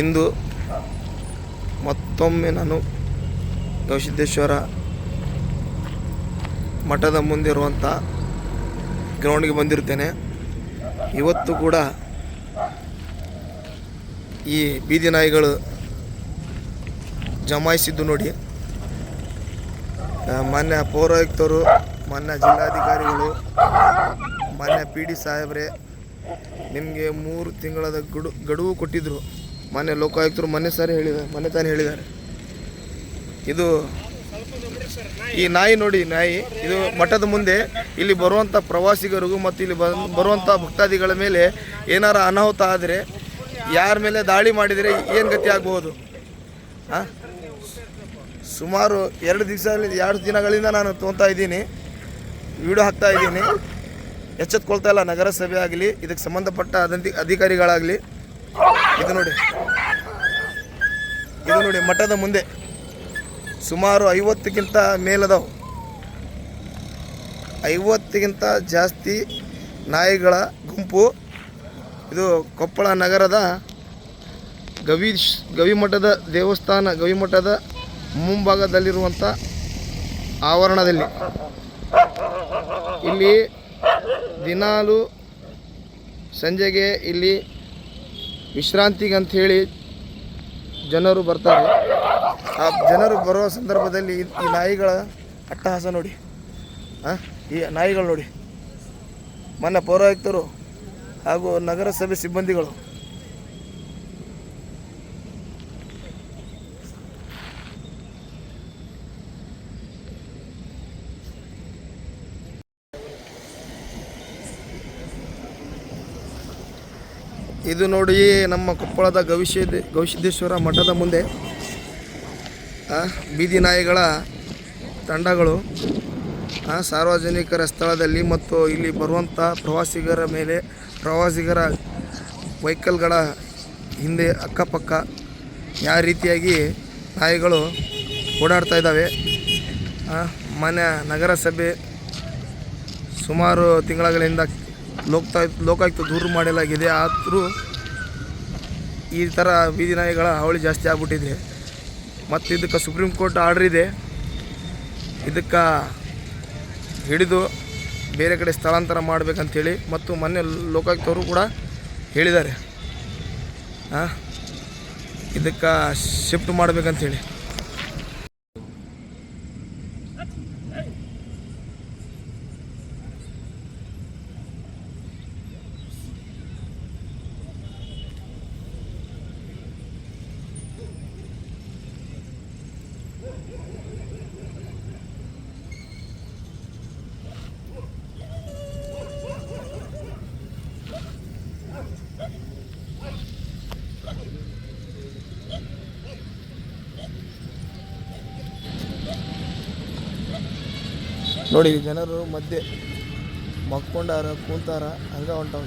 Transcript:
ಇಂದು ಮತ್ತೊಮ್ಮೆ ನಾನು ಗವಿಸಿದ್ದೇಶ್ವರ ಮಠದ ಮುಂದಿರುವಂಥ ಗ್ರೌಂಡ್ಗೆ ಬಂದಿರ್ತೇನೆ ಇವತ್ತು ಕೂಡ ಈ ಬೀದಿ ನಾಯಿಗಳು ಜಮಾಯಿಸಿದ್ದು ನೋಡಿ. ಮಾನ್ಯ ಪೌರಾಯುಕ್ತರು, ಮಾನ್ಯ ಜಿಲ್ಲಾಧಿಕಾರಿಗಳು, ಮಾನ್ಯ ಪಿ ಡಿ ಸಾಹೇಬ್ರೆ, ನಿಮಗೆ ಮೂರು ತಿಂಗಳದ ಗಡು ಗಡುವು ಕೊಟ್ಟಿದ್ದರು ಮಾನ್ಯ ಲೋಕಾಯುಕ್ತರು ಮೊನ್ನೆ ಸರಿ ಹೇಳಿದ್ದಾರೆ ಮೊನ್ನೆ ತಾನೇ ಹೇಳಿದ್ದಾರೆ. ಇದು ಈ ನಾಯಿ ನೋಡಿ, ನಾಯಿ, ಇದು ಮಠದ ಮುಂದೆ ಇಲ್ಲಿ ಬರುವಂಥ ಪ್ರವಾಸಿಗರಿಗೂ ಮತ್ತು ಇಲ್ಲಿ ಬರುವಂಥ ಭಕ್ತಾದಿಗಳ ಮೇಲೆ ಏನಾರ ಅನಾಹುತ ಆದರೆ ಯಾರ ಮೇಲೆ ದಾಳಿ ಮಾಡಿದರೆ ಏನು ಗತಿ ಆಗಬಹುದು? ಹಾಂ ಸುಮಾರು ಎರಡು ದಿವಸ ಎರಡು ದಿನಗಳಿಂದ ನಾನು ತೊಗೊತಾ ಇದ್ದೀನಿ. ವಿಡಿಯೋ ಹಾಕ್ತಾ ಇದ್ದೀನಿ. ಎಚ್ಚೆತ್ಕೊಳ್ತಾ ಇಲ್ಲ ನಗರಸಭೆ ಆಗಲಿ, ಇದಕ್ಕೆ ಸಂಬಂಧಪಟ್ಟ ಅಧಿಕಾರಿಗಳಾಗಲಿ. ಇದು ನೋಡಿ. ಇದು ನೋಡಿ ಮಠದ ಮುಂದೆ ಸುಮಾರು ಐವತ್ತಕ್ಕಿಂತ ಮೇಲದವು. ಐವತ್ತಿಗಿಂತ ಜಾಸ್ತಿ ನಾಯಿಗಳ ಗುಂಪು. ಇದು ಕೊಪ್ಪಳ ನಗರದ ಗವಿ ಗವಿಮಠದ ದೇವಸ್ಥಾನ ಗವಿಮಠದ ಮುಂಭಾಗದಲ್ಲಿರುವಂಥ ಆವರಣದಲ್ಲಿ. ಇಲ್ಲಿ ದಿನಾಲು ಸಂಜೆಗೆ ಇಲ್ಲಿ ವಿಶ್ರಾಂತಿಗೆ ಅಂತ ಹೇಳಿ ಜನರು ಬರ್ತಾರೆ. ಆ ಜನರು ಬರುವ ಸಂದರ್ಭದಲ್ಲಿ ಈ ಈ ನಾಯಿಗಳ ಅಟ್ಟಹಾಸ ನೋಡಿ. ಹಾಂ ಈ ನಾಯಿಗಳು ನೋಡಿ. ಮೊನ್ನೆ ಪೌರಾಯುಕ್ತರು ಹಾಗೂ ನಗರಸಭೆ ಸಿಬ್ಬಂದಿಗಳು. ಇದು ನೋಡಿ ನಮ್ಮ ಕೊಪ್ಪಳದ ಗವಿಸಿದ್ದ ಗವಿಸಿದ್ದೇಶ್ವರ ಮಠದ ಮುಂದೆ ಬೀದಿ ನಾಯಿಗಳ ತಂಡಗಳು ಸಾರ್ವಜನಿಕರ ಸ್ಥಳದಲ್ಲಿ ಮತ್ತು ಇಲ್ಲಿ ಬರುವಂಥ ಪ್ರವಾಸಿಗರ ಮೇಲೆ ಪ್ರವಾಸಿಗರ ವೆಹಿಕಲ್ಗಳ ಹಿಂದೆ ಅಕ್ಕಪಕ್ಕ ಯಾವ ರೀತಿಯಾಗಿ ನಾಯಿಗಳು ಓಡಾಡ್ತಾ ಇದ್ದಾವೆ. ಆ, ಮಾನ್ಯ ನಗರಸಭೆ ಸುಮಾರು ತಿಂಗಳಗಳಿಂದ ಲೋಕ್ತಾ ಲೋಕಾಯುಕ್ತ ದೂರು ಮಾಡಲಾಗಿದೆ. ಆದರೂ ಈ ಥರ ಬೀದಿ ನಾಯಿಗಳ ಹಾವಳಿ ಜಾಸ್ತಿ ಆಗ್ಬಿಟ್ಟಿದೆ. ಮತ್ತು ಇದಕ್ಕೆ ಸುಪ್ರೀಂ ಕೋರ್ಟ್ ಆರ್ಡ್ರ್ ಇದೆ. ಇದಕ್ಕೆ ಹಿಡಿದು ಬೇರೆ ಕಡೆ ಸ್ಥಳಾಂತರ ಮಾಡಬೇಕಂತೇಳಿ ಮತ್ತು ಮೊನ್ನೆ ಲೋಕಾಯುಕ್ತವರು ಕೂಡ ಹೇಳಿದ್ದಾರೆ. ಹಾಂ ಇದಕ್ಕೆ ಶಿಫ್ಟ್ ಮಾಡಬೇಕಂತೇಳಿ. ನೋಡಿ ಜನರು ಮಧ್ಯೆ ಮಕ್ಕೊಂಡಾರ ಕೂತಾರ ಹಂಗ ಹೊಂಟವ್